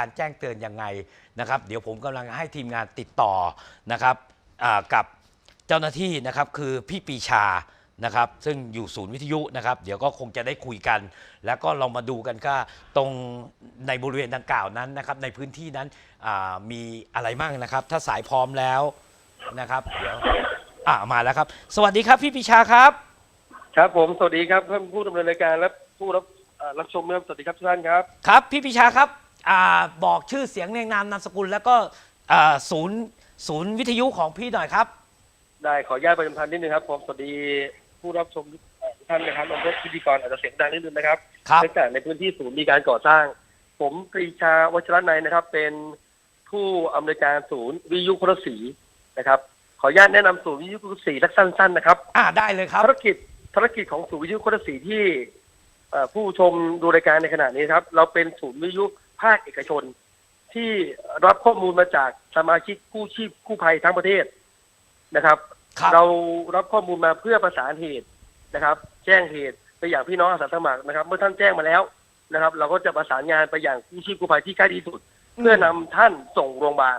การแจ้งเตือนยังไงนะครับ เดี๋ยวผมกำลังให้ทีมงานติดต่อนะครับอ่ากับเจ้าหน้าที่นะครับคือพี่ปีชานะครับ ซึ่งอยู่ศูนย์วิทยุนะครับ เดี๋ยวก็คงจะได้คุยกัน แล้วก็ลองมาดูกันก็ตรงในบริเวณดังกล่าวนั้นนะครับ ในพื้นที่นั้นอ่ามีอะไรบ้างนะครับ ถ้าสายพร้อมแล้วนะครับเดี๋ยวอ่ามาแล้วครับ สวัสดีครับพี่ปีชาครับ ครับผมสวัสดีครับท่านผู้ดำเนินรายการและผู้รับเอ่อรับชมครับสวัสดีครับทุกท่านครับ ครับ พี่ปิชาครับ อาบอกชื่อเสียงเรียงนามนามสกุล แล้วก็อ่าศูนย์ศูนย์วิทยุของพี่หน่อยครับ ได้ขออนุญาตประจำพันธ์นิดนึงครับผมสวัสดีผู้รับชมทุกท่านนะครับรวมทั้งพิธีกรอาจจะเสียงดังนิดนึงนะครับครับ เนื่องจากในพื้นที่ศูนย์มีการก่อสร้าง ผมปรีชาวัชรนัยนะครับ เป็นผู้อำนวยการศูนย์วิทยุโทรศรีนะครับ ขออนุญาตแนะนำศูนย์วิทยุโทรศรีสักสั้นๆนะครับ อ่าได้เลยครับ ภารกิจภารกิจของศูนย์วิทยุโทรศรีที่เอ่อผู้ชมดูรายการในขณะนี้ครับ เราเป็นศูนย์วิทยุ ภาคเอกชน ที่รับข้อมูลมาจากสมาชิกกู้ชีพกู้ภัยทั้งประเทศนะครับ ครับเรารับข้อมูลมาเพื่อประสานเหตุนะครับ แจ้งเหตุไปอย่างพี่น้องอาสาสมัครนะครับ เมื่อท่านแจ้งมาแล้วนะครับ เราก็จะประสานงานไปอย่างกู้ชีพกู้ภัยที่ใกล้ที่สุด เพื่อนำท่านส่งโรงพยาบาล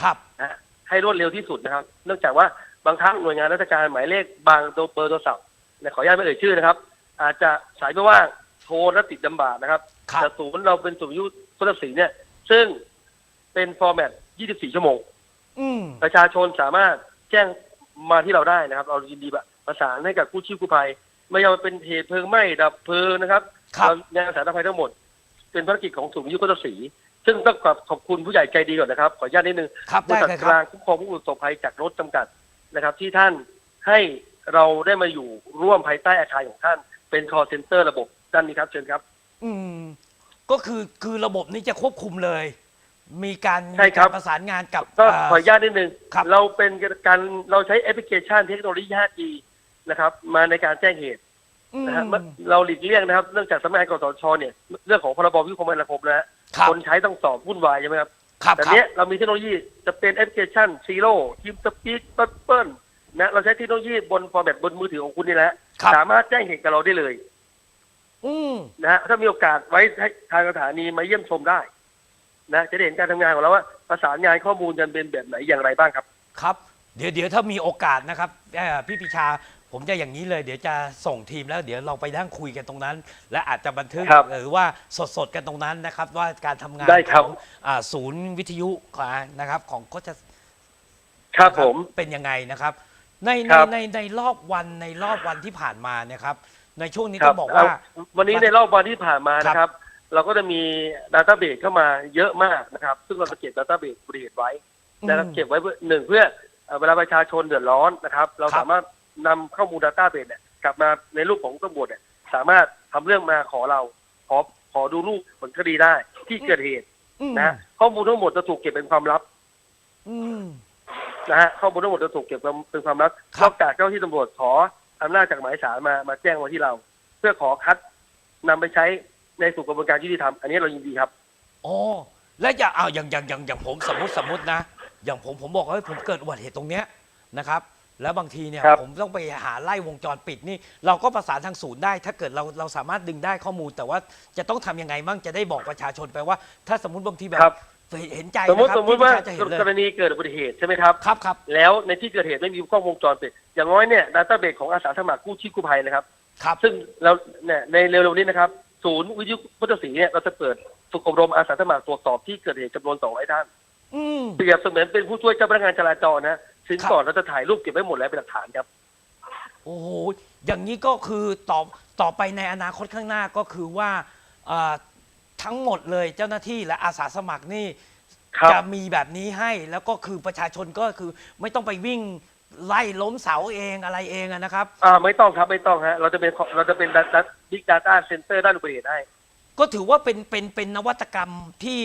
ครับนะฮะให้รวดเร็วที่สุดนะครับ เนื่องจากว่าบางครั้งหน่วยงานราชการหมายเลขบางตัวเบอร์โทรศัพท์และขออนุญาตไม่เอ่ยชื่อนะครับ อาจจะสายไม่ว่างโทรและติดลำบากนะครับครับ แต่ศูนย์เราเป็นศูนย์วิทยุ โทรศัพท์เนี่ย ซึ่งเป็นฟอร์แมต 24 ชั่วโมง อืมประชาชนสามารถแจ้งมาที่เราได้นะครับ เรายินดีประสานให้กับกู้ชีพกู้ภัย ไม่ว่าเป็นเหตุเพลิงไหม้ดับเพลิงนะครับครับเรางานสาธารณภัยทั้งหมด เป็นภารกิจของศูนย์วิทยุโทรศรีซึ่งต้องขอบขอบคุณผู้ใหญ่ใจดีก่อนนะครับ ขออนุญาตนิดนึงครับบริได้ษัทเลยกครัลาบงคุ้มครองผู้ประสบภัยจากรถจำกัดนะครับ ที่ท่านให้เราได้มาอยู่ร่วมภายใต้อาคารของท่าน เป็น call center ระบบด้านนี้ครับเชิญครับ อืม ก็คือคือระบบนี้จะควบคุมเลย มีการใช่ครับมีกาประสานงานกับก็อ่าขออนุญาตนิดนึง ครับ เราเป็นการเราใช้แอปพลิเคชันเทคโนโลยี 5G นะครับ มาในการแจ้งเหตุอืม นะฮะเราหลีกเลี่ยงนะครับเนื่องจากสำนักงานกสทชเนี่ย เรื่องของพรบวิวคมนาคมนะฮะครับ คนใช้ต้องสอบวุ่นวายใช่ไหมครับ ครับแต่ครับ เนี้ยเรามีเทคโนโลยีจะเป็นแอปพลิเคชันซีโร่ทีมสปีดเปิ้ลนะเราใช้เทคโนโลยีบนฟอร์แมตบนมือถือของคุณนี่แหละครับ สามารถแจ้งเหตุกับเราได้เลย อืมนะฮะถ้ามีโอกาสไว้ให้ทางสถานีมาเยี่ยมชมได้ นะ จะได้เห็นการทำงานของเราว่าประสานงานข้อมูลกันเป็นแบบไหนอย่างไรบ้างครับ ครับ เดี๋ยวเดี๋ยวถ้ามีโอกาสนะครับเอ่อพี่ปิชาผมจะอย่างนี้เลย เดี๋ยวจะส่งทีมแล้ว เดี๋ยวเราไปนั่งคุยกันตรงนั้น และอาจจะบันทึกครับหรือว่าสดๆกันตรงนั้นนะครับ ว่าการทำงานได้ครับของอ่าศูนย์วิทยุของนะครับของก็จะครับนะผม เป็นยังไงนะครับ ในคในรับในในรอบวันในรอบวันที่ผ่านมาเนี่ยครับ ในช่วงนี้ครัต้องบอกว่าเวันนี้ในรอบวันที่ผ่านมานะครับ เราก็จะมีดัตต้าเบสเข้ามาเยอะมากนะครับ ซึ่งเราจะเก็บดัตต้าเบสบริเวณไว้นะครับอืมเก็บไว้เพื่อหนึ่งเพื่อเอ่อเวลาประชาชนเดือดร้อนนะครับ เราครับสามารถนำข้อมูล Database เนี่ยกลับมาในรูปของตำรวจเนี่ยสามารถทำเรื่องมาขอเราขอขอดูรูปผลคดีได้ที่เกิดเหตุอืมนะฮะข้อมูลทั้งหมดจะถูกเก็บเป็นความลับอืมนะฮะข้อมูลทั้งหมดจะถูกเก็บเป็นความลับครันบอกจากเจ้าที่ตำรวจขอ อำนาจจากหมายสารมามาแจ้งมาที่เรา เพื่อขอคัดนำไปใช้ในสู่กระบวนการยุติธรรมอันนี้เรายินดีครับ อ๋อและอย่างเอาอย่างอย่างอย่างอย่างผมสมมติสมมตินะ อย่างผมผมบอกว่าเฮ้ยผมเกิดอุบัติเหตุตรงเนี้ยนะครับ แล้วบางทีเนี่ยครับ ผมต้องไปหาไล่วงจรปิดนี่ เราก็ประสานทางศูนย์ได้ ถ้าเกิดเราเราสามารถดึงได้ข้อมูล แต่ว่าจะต้องทำยังไงบ้างจะได้บอกประชาชนไปว่า ถ้าสมมติบางทีแบบ ครับ เห็นใจสมมตินะครับสมมติว่าที่ประชชนจะเห็นเลกรยณีเกิดอุบัติเหตุใช่ไหมครับ ครับครับ แล้วในที่เกิดเหตุไม่มีกล้องวงจรปิด อย่างน้อยเนี่ยดัตต้าเบสของอาสาสมัครกู้ชีพกู้ภัยนะครับ ครับซึ่งเราเนี่ยในเร็วๆนี้นะครับ ศูนย์วิทยุพุทธศรีเนี่ยเราจะเปิดฝึกอบรมอาสาสมัครตรวจสอบที่เกิดเหตุจำนวนสองร้อยท่าน อืม เปรียบเสมือนเป็นผู้ช่วยเจ้าพนักงานจราจรนะซึ่งครับก่อนเราจะถ่ายรูปเก็บไว้หมดแล้วเป็นหลักฐานครับ โอ้โห อย่างนี้ก็คือต่อต่อไปในอนาคตข้างหน้าก็คือว่าเอ่อ ทั้งหมดเลยเจ้าหน้าที่และอาสาสมัครนี่ครับ จะมีแบบนี้ให้แล้วก็คือประชาชนก็คือไม่ต้องไปวิ่งไล่ล้มเสาเองอะไรเองอะนะครับ อ่าไม่ต้องครับไม่ต้องฮะเราจะเป็นเราจะเป็นดัตบิ๊กดาต้าเซ็นเตอร์ด้านอุบัติเหตุให้ ก็ถือว่าเป็นเป็นเป็นนวัตกรรมที่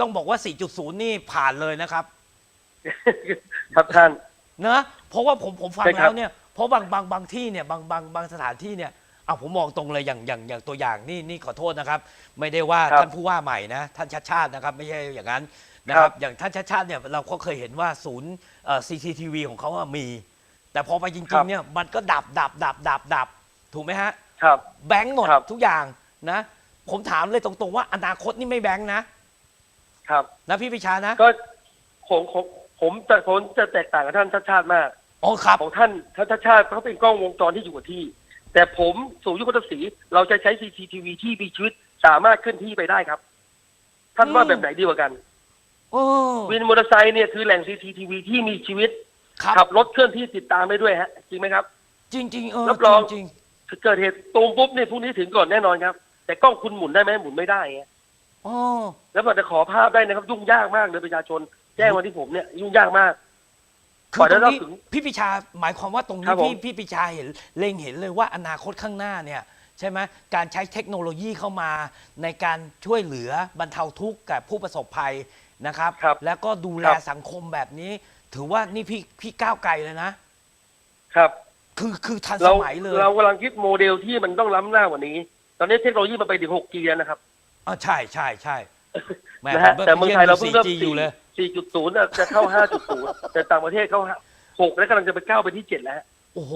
ต้องบอกว่า 4.0 นี่ผ่านเลยนะครับ ครับท่าน นะเพราะว่าผมผมฟังใช่ครับ แล้วเนี่ยเพราะบางบางบางที่เนี่ยบางบางบางสถานที่เนี่ย เอาผมมองตรงเลยอย่างอย่างอย่างตัวอย่างนี่นี่ขอโทษนะครับ ไม่ได้ว่าครับท่านผู้ว่าใหม่นะท่านชัดชาตินะครับ ไม่ใช่อย่างนั้นนะคครัรับบ อย่างท่านชัดชาติเนี่ยเราก็เคยเห็นว่าศูนย์เอ่อ CCTV ของเขาอะมี แต่พอไปจคริรังบ ๆเนี่ยมันก็ดับดับดับดับดับถูกไหมฮะ ครับ แบงค์หมดครับ ทุกอย่างนะ ผมถามเลยตรงๆว่าอนาคตนี่ไม่แบงค์นะครับ นะพี่ปิชานะก็ผมผมผมจะผมจะแตกต่างกับท่านชาติชาติมาก อ๋อครับ ของท่านท่านชาติชาติเขาเป็นกล้องวงจรที่อยู่กับที่ แต่ผมสู่ยุคศรีเราจะใช้ CCTV ที่มีชีวิตสามารถเคลื่อนที่ไปได้ครับ ท่านว่าอืมแบบไหนดีกว่ากันโอ้วินมอเตอร์ไซค์เนี่ยคือแหล่ง CCTV ที่มีชีวิตครับขับรถเคลื่อนที่ติดตามได้ด้วยฮะ จริงไหมครับ จริงจริงๆเออรับรองจริงเกิดเหตุตูมปุ๊บเนี่ยพรุ่งนี้ถึงก่อนแน่นอนครับ แต่กล้องคุณหมุนได้ไหมหมุนไม่ได้ไงๆอ๋อแล้วมันจะขอภาพได้นะครับยุ่งยากมากเลยประชาชน แจ้งมาที่ผมเนี่ยยุ่งยากมาก คืก่ออนตรจะงเล่านี้ถึงพี่ปิชาหมายความว่าตรงครันี้บผมพี่พี่ปิชาเห็นเล็งเห็นเลยว่าอนาคตข้างหน้าเนี่ยใช่ไหมการใช้เทคโนโลยีเข้ามา ในการช่วยเหลือบรรเทาทุกข์กับผู้ประสบภัยนะครับครับแล้วก็ดูแลครับสังคมแบบนี้ ถือว่านี่พี่พี่ก้าวไกลเลยนะ ครับคือคือทันสเรามัยเลย เรากำลังคิดโมเดลที่มันต้องล้ำหน้ากว่านี้ ตอนนี้เทคโนโลยีมันไปถึง 6G แล้วนะครับอ๋อใช่ใช่ใช่แหม่นะฮะผมแต่เมืองไทยเราเพิ่งเริ่ม 4G อยู่เลย 4.0น่ะจะเข้า 5.0 แต่ต่างประเทศเข้า6แล้วกำลังจะไปก้าวไปที่ 7 แล้วฮะ โอ้โห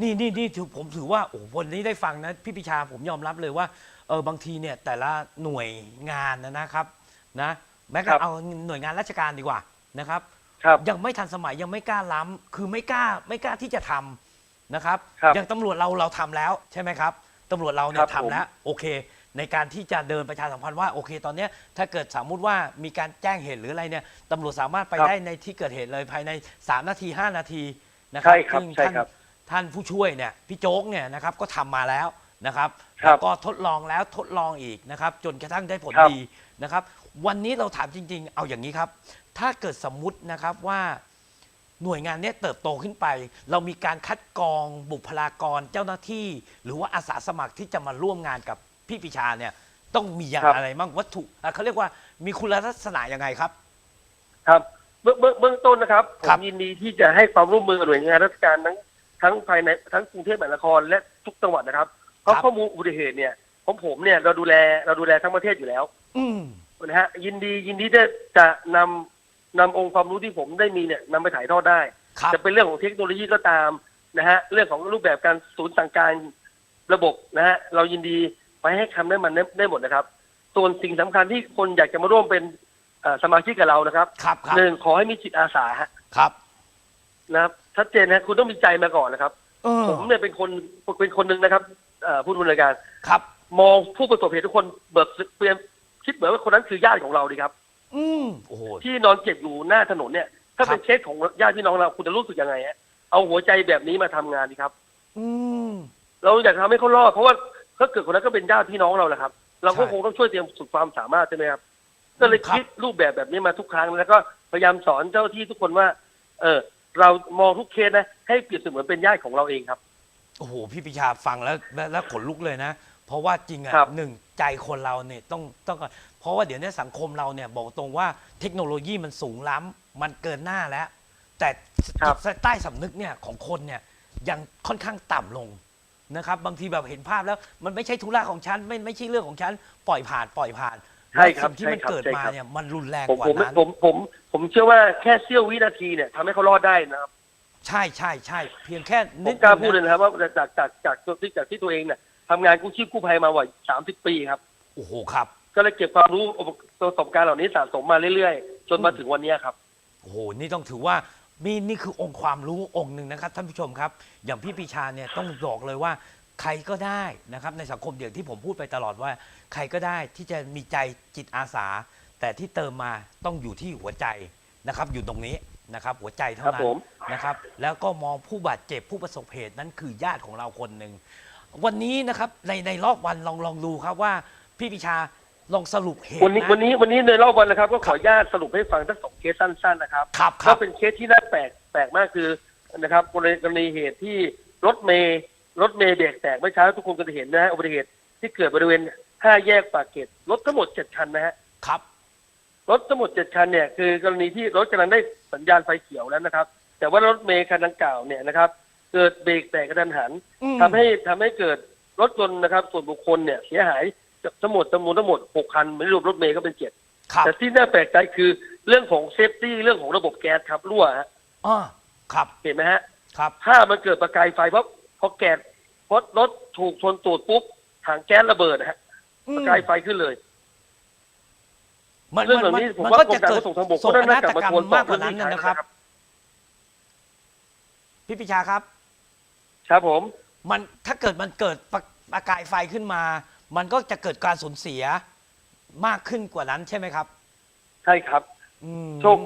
นี่นี่นี่ถือผมถือว่าโอ้โหวันนี้ได้ฟังนะพี่ปิชาผมยอมรับเลยว่าเออบางทีเนี่ยแต่ละหน่วยงานนะนะครับนะแม้กระครัทั่งบเอาหน่วยงานราชการดีกว่านะครับ ครับยังไม่ทันสมัยยังไม่กล้าล้ำคือไม่กล้าไม่กล้าที่จะทำนะครับครับอย่างตำรวจเราเราทำแล้วใช่ไหมครับตำรวจเราเนี่ครัยบทำแล้วโอเค ในการที่จะเดินประชาสัมพันธ์ว่าโอเคตอนเนี้ยถ้าเกิดสมมุติว่ามีการแจ้งเหตุหรืออะไรเนี่ยตำรวจสามารถไปครับได้ในที่เกิดเหตุเลยภายใน 3 นาที 5 นาทีนะครัใช่ครับซึ่งใช่ท่านครับท่านผู้ช่วยเนี่ยพี่โจ๊กเนี่ยนะครับก็ทำมาแล้วนะครับครับแล้วก็ทดลองแล้วทดลองอีกนะครับ จนกระทั่งได้ผลครับดีนะครับ วันนี้เราถามจริง ๆ เอาอย่างนี้ครับ ถ้าเกิดสมมุตินะครับว่าหน่วยงานเนี้ยเติบโตขึ้นไป เรามีการคัดกรองบุคลากรเจ้าหน้าที่ หรือว่าอาสาสมัครที่จะมาร่วมงานกับ พี่ปิชาเนี่ยต้องมีอย่างครับ อะไรบ้างวัตถุอะเขาเรียกว่ามีคุณลักษณะยังไงครับ ครับเบื้องเบื้องเบื้องต้นนะครับผครับมยินดีที่จะให้ความร่วมมือกับหน่วยงานราชการทั้งทั้งภายในทั้งกรุงเทพมหานครและทุกจังหวัดนะครับ เพราะข้อมูลอุบัติเหตุเนี่ยของผมเนี่ยเราดูแลเราดูแลทั้งประเทศอยู่แล้วอืมนะฮะยินดียินดีที่จะนำนำองค์ความรู้ที่ผมได้มีเนี่ยนำไปถ่ายทอดได้ ครับ จะเป็นเรื่องของเทคโนโลยีก็ตามนะฮะเรื่องของรูปแบบการศูนย์สั่งการระบบนะฮะเรายินดี ไปให้คำแนะนำได้ได้หมดนะครับ ส่วนสิ่งสำคัญที่คนอยากจะมาร่วมเป็นเอ่อสมาชิกกับเรานะครับครับครับหนึ่งขอให้มีจิตอาสาฮะครับ นะครับชัดเจนนะคุณต้องมีใจมาก่อนนะครับเออผมเนี่ยเป็นคนเป็นคนหนึ่งนะครับเอ่อผู้ดำเนินการครับ มองผู้ประสบเหตุทุกคนเบิกเปลี่ยนคิดเหมือนว่าคนนั้นคือญาติของเราดีครับ อืมโอ้โหที่นอนเจ็บอยู่หน้าถนนเนี่ย ถ้าครับเป็นเคสของญาติพี่น้องเราคุณจะรู้สึกยังไงฮะเอาหัวใจแบบนี้มาทำงานดีครับ อืมเราอยากทำให้เขารอดเพราะว่า ถ้าเกิดคนนั้นก็เป็นญาติพี่น้องเราแหละครับ เราก็ใช่คงต้องช่วยเตรียมสุดความสามารถใช่ไหมครับ ก็เลยครับคิดรูปแบบแบบนี้มาทุกครั้งแล้วก็พยายามสอนเจ้าหน้าที่ทุกคนว่า เออ เรามองทุกเคสนะ ให้เปรียบเสมือนเป็นญาติของเราเองครับ โอ้โหพี่ปิชาฟังแล้วแล้วแล้วขนลุกเลยนะ เพราะว่าจริงอะครับ หนึ่งใจคนเราเนี่ยต้องต้องเพราะว่าเดี๋ยวนี้สังคมเราเนี่ยบอกตรงว่าเทคโนโลยีมันสูงล้ำมันเกินหน้าแล้ว แต่จิตใต้สำนึกเนี่ยของคนเนี่ยยังค่อนข้างต่ำลง นะครับ บางทีแบบเห็นภาพแล้วมันไม่ใช่ธุระของฉัน ไม่ไม่ใช่เรื่องของฉัน ปล่อยผ่านปล่อยผ่านใช่ครับ แล้วสิ่งที่มันใช่ครับเกิดใช่มาครับเนี่ยมันรุนแรงผมกว่าผมนั้น ผมผมผมเชื่อว่าแค่เสี้ยววินาทีเนี่ยทำให้เขารอดได้นะครับใช่ใช่ใช่เพียงแค่ผนิมดกล้านึงพูดเลยนะนะครับว่าจากจากจากจากที่จากที่ตัวเองเนี่ยทำงานกู้ชีพกู้ภัยมาว่าสามสิบปีครับ โอ้โหครับ ก็เลยเก็บความรู้ประสบการณ์เหล่านี้สะสมมาเรื่อยๆ จนมาถึงวันเนี้ยครับ โอ้โห นี่ต้องถือว่า นี่นี่คือองค์ความรู้องค์หนึ่งนะครับท่านผู้ชมครับ อย่างพี่ปีชาเนี่ยต้องบอกเลยว่า ใครก็ได้นะครับในสังคมอย่างที่ผมพูดไปตลอดว่า ใครก็ได้ที่จะมีใจจิตอาสา แต่ที่เติมมาต้องอยู่ที่หัวใจนะครับ อยู่ตรงนี้นะครับ หัวใจเท่าครับนั้ผนม นะครับ แล้วก็มองผู้บาดเจ็บผู้ประสบเหตุนั้นคือญาติของเราคนหนึ่งวันนี้นะครับในในรอบวันลองลองดูครับว่าพี่ปีชา ลองสรุปเหตุวันนี้นะวันนี้วันนี้ในรอบวันนะครับ ก็ขออนุญาตสรุปให้ฟังทั้งสองเคสสั้นๆนะครับครับคก็รับเป็นเคสที่น่าแปลกแปลกมากคือนะครับกรณีกรณีเหตุที่รถเมย์รถเมย์เบรกแตกเมื่อเช้าทุกคนก็จะเห็นนะฮะอุบัติเหตุที่เกิดบริเวณห้าแยกปากเกร็ดรถทั้งหมดเจ็ดคันนะฮะ ครับ รถทั้งหมดเจ็ดคันเนี่ยคือกรณีที่รถกำลังได้สัญญาณไฟเขียวแล้วนะครับ แต่ว่ารถเมย์คันดังกล่าวเนี่ยนะครับ เกิดเบรกแตกกระทันหันอืม ทำให้ทำให้เกิดรถยนต์นะครับ ส่วนบุคคลเนี่ยเสียหาย ทั้งหมดจำนวนทั้งหมดหกคันไม่รวมรถเมย์ก็เป็นเจ็ดครับแต่ที่น่าแปลกใจคือเรื่องของเซฟตี้เรื่องของระบบแก๊สครับรั่วฮะอ่าครับเห็นไหมฮะครับ ถ้ามันเกิดประกายไฟเพราะพอแก๊สพอรถถูกชนตูดปุ๊บถังแก๊สระเบิดนะฮะอืปมระกายไฟขึ้นเลยมันเรื่องมันเหล่านี้ผมมันว่าก็กรจะมการเกิขดนส่งทางบกโศก็กน่านาจะฏมากรรตรวมจสอบมากกว่านั้นเรื่องนี้นะครับครับ พี่ปิชาครับ ครับผม มันถ้าเกิดมันเกิดประประกายไฟขึ้นมา มันก็จะเกิดการสูญเสียมากขึ้นกว่านั้นใช่ไหมครับ ใช่ครับ อืม โชค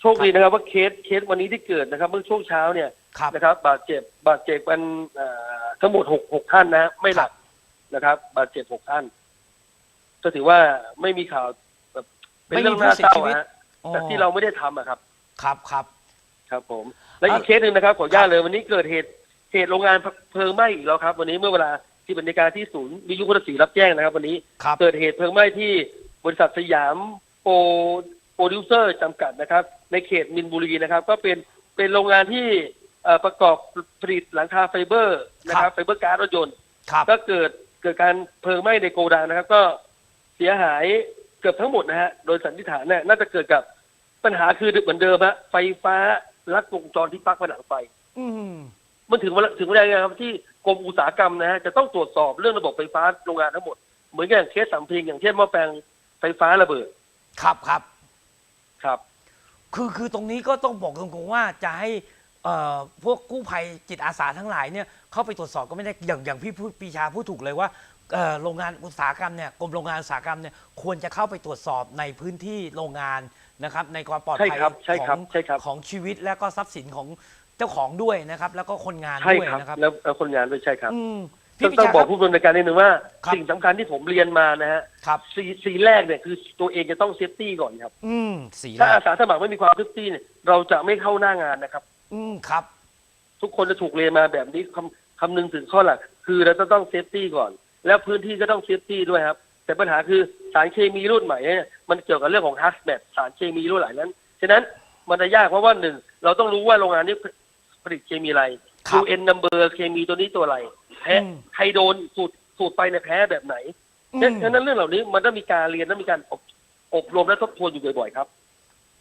โชคดีนะครับ ว่าเคสเคสวันนี้ที่เกิดนะครับ เมื่อช่วงเช้าเนี่ยครับ นะครับ บาดเจ็บบาดเจ็บกันเอ่อทั้งหมดหกหกท่านนะไม่หลักนะครับ บาดเจ็บหกท่านก็ถือว่าไม่มีข่าวแบบเป็นเรื่องน่าเศร้าอะฮะแต่ที่เราไม่ได้ทำอะครับ ครับครับ ครับผม และอีกเคสหนึ่งนะครับขออนุญาตเลยวันนี้เกิดเหตุเหตุโรงงานเพลิงไหม้อีกแล้วครับ วันนี้เมื่อเวลา ที่บรรยากาศที่ศูนย์วิทยุคุณศรีรับแจ้งนะครับ วันนี้ครับเกิดเหตุเพลิงไหม้ที่บริษัทสยามโปรโปรดิวเซอร์จำกัดนะครับ ในเขตมินบุรีนะครับ ก็เป็นเป็นโรงงานที่เอ่อประกอบผลิตหลังคาไฟเบอร์นะครับไฟเบอร์การ์ดรถยนต์ ครับก็เกิดเกิดการเพลิงไหม้ในโกดังนะครับ ก็เสียหายเกือบทั้งหมดนะฮะโดยสันนิษฐานเนี่ยน่าจะเกิดกับปัญหาคือเหมือนเดิมฮะไฟฟ้าลัดวงจรที่ปลั๊กผนังไฟ อืม มันถึงเวลาถึงเวลาไงครับที่กรมอุตสาหกรรมนะฮะจะต้องตรวจสอบเรื่องระบบไฟฟ้าโรงงานทั้งหมด เหมือนอย่างเคสสำเพ็งอย่างเช่นหม้อแปลงไฟฟ้าระเบิดครับครับ ครับ คือคือตรงนี้ก็ต้องบอกตรงๆว่าจะให้เอ่อพวกกู้ภัยจิตอาสาทั้งหลายเนี่ยเข้าไปตรวจสอบก็ไม่ได้อย่างอย่างพี่พูดปีชาพูดถูกเลยว่าเอ่อโรงงานอุตสาหกรรมเนี่ยกรมโรงงานอุตสาหกรรมเนี่ยควรจะเข้าไปตรวจสอบในพื้นที่โรงงานนะครับ ในความปลอดใช่ภัยครับใช่ขครัอบงใช่ครับ ของชีวิตและก็ทรัพย์สินของ เจ้าของด้วยนะครับ แล้วก็คนงานใช่ด้วยครับนะครับแล้วแล้วคนงานด้วยใช่ครับอืมต้พี่องปีต้องชาบคอกรับผู้ดำเนินการนิดนึงว่า ครับ สิ่งสำคัญที่ผมเรียนมานะฮะครับ สีสีแรกเนี่ยคือตัวเองจะต้องเซฟตี้ก่อนครับ อืมสีถ้าแรอากสาสมัครไม่มีความเซฟตี้เนี่ยเราจะไม่เข้าหน้างานนะครับ อืมครับ ทุกคนจะถูกเรียนมาแบบนี้คำคำนึงถึงข้อหลัก คือเราจะต้องเซฟตี้ก่อน แล้วพื้นที่ก็ต้องเซฟตี้ด้วยครับ แต่ปัญหาคือสารเคมีรุ่นใหม่เนี่ยมันเกี่ยวกับเรื่องของฮัสแมทสารเคมีรุ่นไหนนั้นฉะนั้นมันจะยากเพราะว่าหนึ่งเราต้องรู้ว่าโรงงานนี้ ผลิตเคมีอะไร ครับ UN number เคมีตัวนี้ตัวอะไร แพ้อืม ใครโดนสูตรสูตรไปในยแพ้แบบไหนอืมฉะนั้นเรื่องเหล่านี้มันต้องมีการเรียนและมีการอบอบรมและทบทวนอยู่บ่อยๆครับ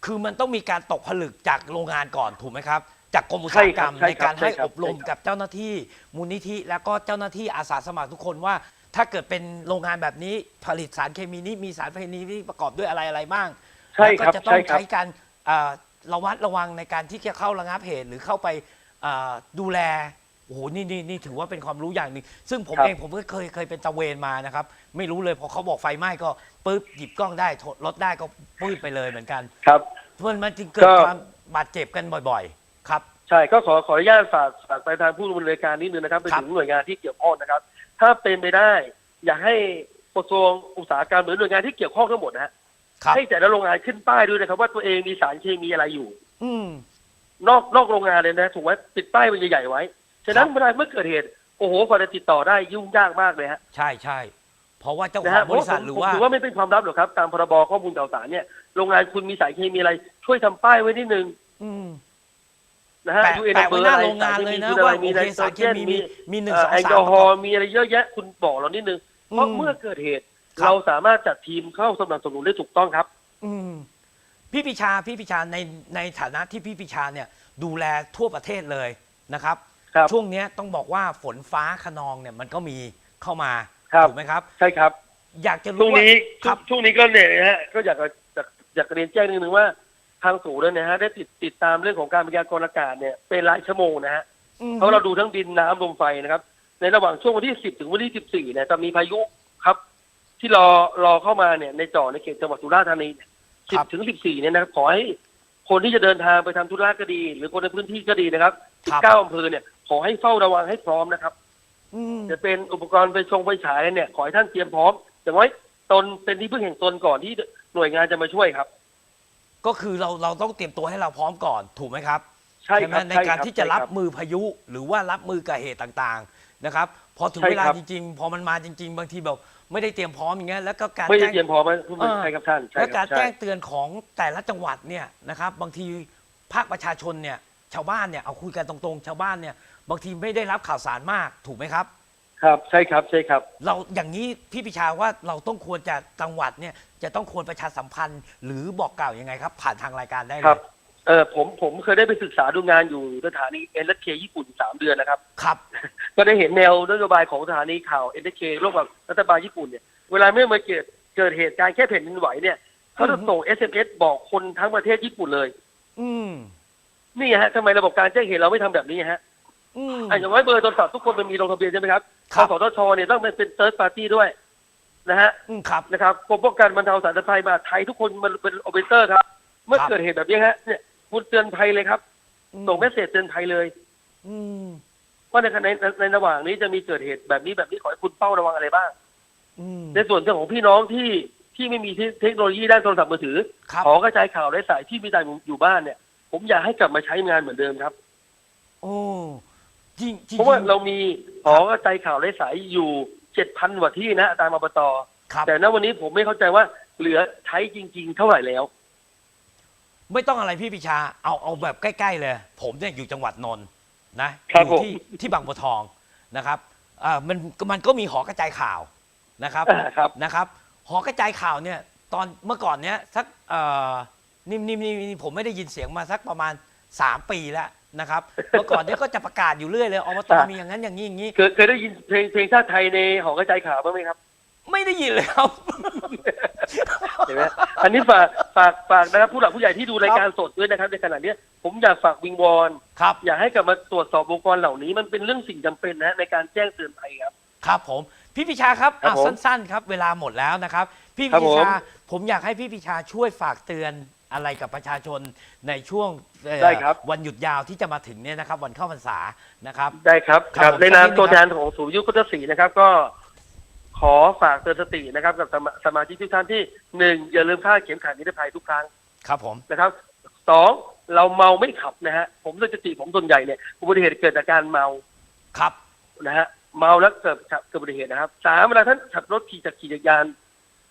คือมันต้องมีการตกผลึกจากโรงงานก่อนถูกไหมครับ จากกรมอุตสาหกรรมใช่ในครับการให้ใช่ครับอบรมใช่ครับ กับเจ้าหน้าที่มูลนิธิ แล้วก็เจ้าหน้าที่อาสาสมัครทุกคนว่า ถ้าเกิดเป็นโรงงานแบบนี้ผลิตสารเคมีนี้มีสารเคมีนี้ประกอบด้วยอะไรอะไรบ้างใช่แล้วครับก็จะต้อใช่งครับ ใช้การอ่า ระวัดระวังในการที่จะเข้าระงับเหตุหรือเข้าไปอ่าดูแลโอ้โหนี่นี่นี่ถือว่าเป็นความรู้อย่างหนึ่งซึ่งผมครับ เองผมก็เคยเคยเป็นตะเวนมานะครับ ไม่รู้เลยพอเขาบอกไฟไหม้ก็ปึ๊บหยิบกล้องได้โทรรถได้ก็ปื้ดไปเลยเหมือนกัน ครับมันมันจึงเกิดก็ ความบาดเจ็บกันบ่อยๆ ครับ ใช่ก็ขอขออนุญาตฝากฝากไปทางผู้ดำเนินการนิดนึงนะครับไปครับถึงหน่วยงานที่เกี่ยวข้องนะครับ ถ้าเป็นไปได้ อยากให้กระทรวงอุตสาหกรรมหรือหน่วยงานที่เกี่ยวข้องทั้งหมดนะฮะครับ ให้แต่ละโรงงานขึ้นป้ายด้วยนะครับ ว่าตัวเองมีสารเคมีอะไรอยู่ อืม นอกนอกโรงงานเลยนะถูกไว้ติดป้ายมันใหญ่ๆไว้ ฉะนั้นครับเวลาเมื่อเกิดเหตุโอ้โหกว่าจะติดต่อได้ยุ่งยากมากเลยฮะใช่ใช่เพราะว่าเจ้าขนะอฮะงบริษัทเพหราะรือผมว่าถือว่าไม่เป็นความลับหรอกครับ ตามพรบข้อมูลข่าวสารเนี่ยโรงงานคุณมีสารเคมีอะไร ช่วยทำป้ายไว้นิดนึงอืมนะฮะแปะ UN แปะไว้หน้าโรงงานเลยนะว่ามีโอไนเคโตรสารเคเจนมีมีมีมีหนึ่งเอ่สอองแอลสามกอฮอล์มีอะไรเยอะแยะ คุณบอกเรานิดนึงเพราะอืมเมื่อเกิดเหตุครับ เราสามารถจัดทีมเข้าสนับสนุนได้ถูกต้องครับ อืมพี่ปิชาพี่ปิชาในในฐานะที่พี่ปิชาเนี่ยดูแลทั่วประเทศเลยนะครับ ครับ ช่วงเนี้ยต้องบอกว่าฝนฟ้าขนองเนี่ยมันก็มีเข้ามาครับถูกไหมครับ ใช่ครับ อยากจะช่รู้วงว่านี้ครับช่วงนี้ก็เนี่ยนะฮะก็อยากจะอยากอยากจะเรียนแจ้งนิดนึงว่าทางศูนย์เนี่ยนะฮะได้ติดติดตามเรื่องของการพยากรณ์อากาศเนี่ยเป็นรายชั่วโมงนะฮะอืมเพราะเราดูทั้งดินน้ำลมไฟนะครับ ในระหว่างช่วงวันที่ 10 ถึงวันที่ 14เนี่ยจะมีพายุครับ ที่รอรอเข้ามาเนี่ยในจ่อในเขตจังหวัดสุราษฎร์ธานีเนี่ยครับ10ถึง14เนี่ยนะครับขอให้คนที่จะเดินทางไปทำธุระก็ดี หรือคนในพื้นที่ก็ดีนะครับครับ19อำเภอเนี่ย ขอให้เฝ้าระวังให้พร้อมนะครับอืมจะเป็นอุปกรณ์ไปชงไปฉายเนี่ย ขอให้ท่านเตรียมพร้อมอย่างน้อยตนเป็นที่พึ่งแห่งตนก่อนที่หน่วยงานจะมาช่วยครับ ก็คือเราเราต้องเตรียมตัวให้เราพร้อมก่อนถูกไหมครับใช่ไหคมรับในช่การคบที่จะรับใช่คมือพายุหรือว่ารับมือกับเหตุต่างๆนะครับ พอถึงใช่เวลาครับจริง ๆ พอมันมาจริง ๆ บางทีแบบ ไม่ได้เตรียมพร้อมอย่างเงี้ยแล้วก็การไม่ได้แจ้ง เตรียมพร้อมไหมเออใช่ครับท่านใช่และคการับรใช่ แจ้งเตือนของแต่ละจังหวัดเนี่ยนะครับบางทีภาคประชาชนเนี่ยชาวบ้านเนี่ยเอาคุยกันตรงๆ ชาวบ้านเนี่ยบางทีไม่ได้รับข่าวสารมากถูกไหมครับ ครับใช่ครับใช่ครับ เราอย่างนี้พี่ปิชาว่าเราต้องควรจะจังหวัดเนี่ยจะต้องควรประชาสัมพันธ์ หรือบอกกล่าวยังไงครับ ผ่านทางรายการได้เลครัย บ เออผมผมเคยได้ไปศึกษาดูงานอยู่สถานีเอ็นเคญี่ปุ่นสามเดือนนะครับ ครับ ก็ได้เห็นแนวนโยบายของสถานีข่าวเอ็นเคร่วมกับรัฐบาลญี่ปุ่นเนี่ยเวลาเมื่อมาเกิดเกิดเหตุการณ์แค่แผ่นดินไหวเนี่ยเขาจะส่ง SMS บอกคนทั้งประเทศญี่ปุ่นเลย อืมนี่ฮะทำไมระบบการแจ้งเหตุเราไม่ทำแบบนี้ฮะอืมอะอย่างน้อยเบอร์โทรศัพท์ทุกคนมันมีลงทะเบียนใช่ไหมครับครับสสทชเนี่ยต้องเป็นเติร์ดปาร์ตี้ด้วย นะฮะอืมครับนะครับกรมป้องกันบรรเทาสาธารณภัยมหาดไทยทุกคนมันเป็นโอเปอเรเตอร์ครับ เมื่อครับเกิดเหตุแบบนี้ฮะเนี่ย คุณเตือนภัยเลยครับส่งเมสเซจเตือนภัยเลยอืมว่าในในในในระหว่างนี้จะมีเกิดเหตุแบบนี้แบบนี้ขอให้คุณเป้าระวังอะไรบ้างอืมในส่วนของพี่น้องที่ที่ไม่มีเทคโนโลยีด้านโทรศัพท์มือถือครับขอกระจายข่าวไร้สายที่มีแต่อยู่บ้านเนี่ย ผมอยากให้กลับมาใช้งานเหมือนเดิมครับ โอ้จริงจริงเพราะว่าเรามีหอกระจายข่าวไร้สายอยู่เจ็ดพันกว่าที่นะตามอบตครับแต่ณวันนี้ผมไม่เข้าใจว่าเหลือใช้จริง ๆ เท่าไหร่แล้ว ไม่ต้องอะไรพี่ปิชา เอาเอาแบบใกล้ ๆ เลย ผมเนี่ยอยู่จังหวัดนนท์นะครับอยู่ที่ที่บางบัวทองนะครับอ่ามันมันก็มีหอกระจายข่าวนะครับ อ่าครับ นะครับหอกระจายข่าวเนี่ยตอนเมื่อก่อนเนี้ยสักเอ่อนี่นี่นี่นี่ผมไม่ได้ยินเสียงมาสักประมาณ 3 ปีแล้วนะครับ เมื่อก่อนเนี้ยก็จะประกาศอยู่เรื่อยเลยอบตอ่ามีมีอย่างนั้นอย่างนี้อย่างนี้ เคยเคยได้ยินเพลงเพลงชาติไทยในหอกระจายข่าวบ้างไหมครับ ไม่ได้ยินเลยครับ เห็นไหมอันนี้ฝากฝากฝากนะครับผู้หลักผู้ใหญ่ที่ดูรายการสดด้วยนะครับ ในขณะเนี้ยผมอยากฝากวิงวอนครับ อยากให้กลับมาตรวจสอบองค์กรเหล่านี้มันเป็นเรื่องสิ่งจำเป็นนะฮะในการแจ้งเตือนภัยครับ ครับผม พี่พิชาครับครับอะผมสั้นๆ ครับ เวลาหมดแล้วนะครับ พี่ครับพิผมชา ผมอยากให้พี่พิชาช่วยฝากเตือนอะไรกับประชาชนในช่วงเอ่อได้ครับ วันหยุดยาวที่จะมาถึงเนี่ยนะครับ วันเข้าพรรษานะครับ ได้ครับครับครับผมในนามสักนิดนึงตัวแทนของศูนย์ยุคพุทธศรีนะครับ ก็ ขอฝากเตือนสตินะครับกับสมาสมาชิกทุกท่านที่หนึ่งอย่าลืมคาดเข็มขัดนิรภัยทุกครั้งครับผม นะครับสองเราเมาไม่ขับนะฮะผมสถิติผมส่วนใหญ่เนี่ยอุบัติเหตุเกิดจากการเมาครับ นะฮะเมาแล้วเกิดเกิดอุบัติเหตุนะครับสามเวลาท่านขับรถขี่จักรขี่จักรยาน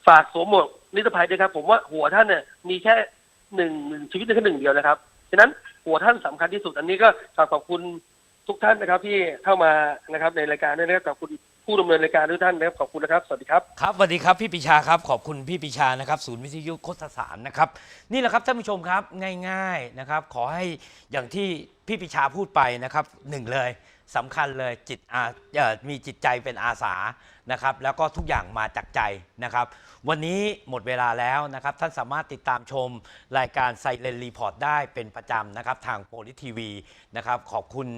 ฝากสวมหมวกนิรภัยด้วยครับ ผมว่าหัวท่านเนี่ยมีแค่หนึ่งหนึ่งชีวิตแค่หนึ่งเดียวนะครับฉะนั้นหัวท่านสำคัญที่สุดอันนี้ก็ฝากขอบคุณทุกท่านนะครับที่เข้ามานะครับในรายการด้วยนะครับขอบคุณ ผู้ดำเนินรายการทุกท่านนะครับขอบคุณนะครับ สวัสดีครับ ครับสวัสดีครับพี่ปิชาครับขอบคุณพี่ปิชานะครับศูนย์วิทยุโฆษสารนะครับนี่แหละครับท่านผู้ชมครับง่ายๆนะครับ ขอให้อย่างที่พี่ปิชาพูดไปนะครับหนึ่งเลยสำคัญเลยจิตอาเอ่อมีจิตใจเป็นอาสา นะครับแล้วก็ทุกอย่างมาจากใจนะครับ วันนี้หมดเวลาแล้วนะครับท่านสามารถติดตามชมรายการไซเลนรีพอร์ตได้เป็นประจำนะครับทางโพลิทีวีนะครับขอบคุณ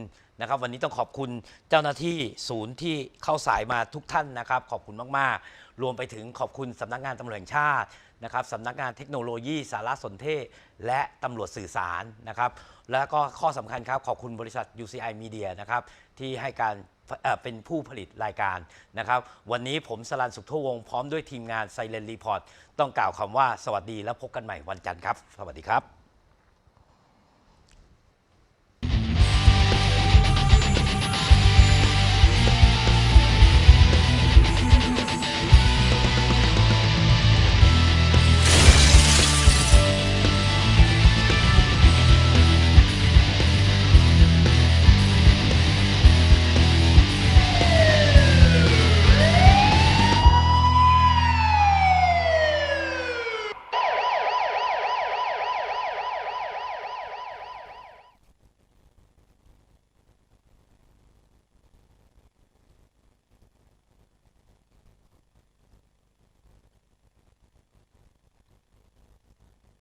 นะครับวันนี้ต้องขอบคุณเจ้าหน้าที่ศูนย์ที่เข้าสายมาทุกท่านนะครับ ขอบคุณมาก ๆ รวมไปถึงขอบคุณสำนักงานตำรวจแห่งชาตินะครับสำนักงานเทคโนโลยีสารสนเทศ และตำรวจสื่อสารนะครับ แล้วก็ข้อสำคัญครับขอบคุณบริษัท UCI Media นะครับที่ให้การ เป็นผู้ผลิตรายการนะครับ วันนี้ผมสลันสุขทวงศ์พร้อมด้วยทีมงานไซเลนรีพอร์ตต้องกล่าวคำว่าสวัสดีและพบกันใหม่วันจันทร์ครับ สวัสดีครับ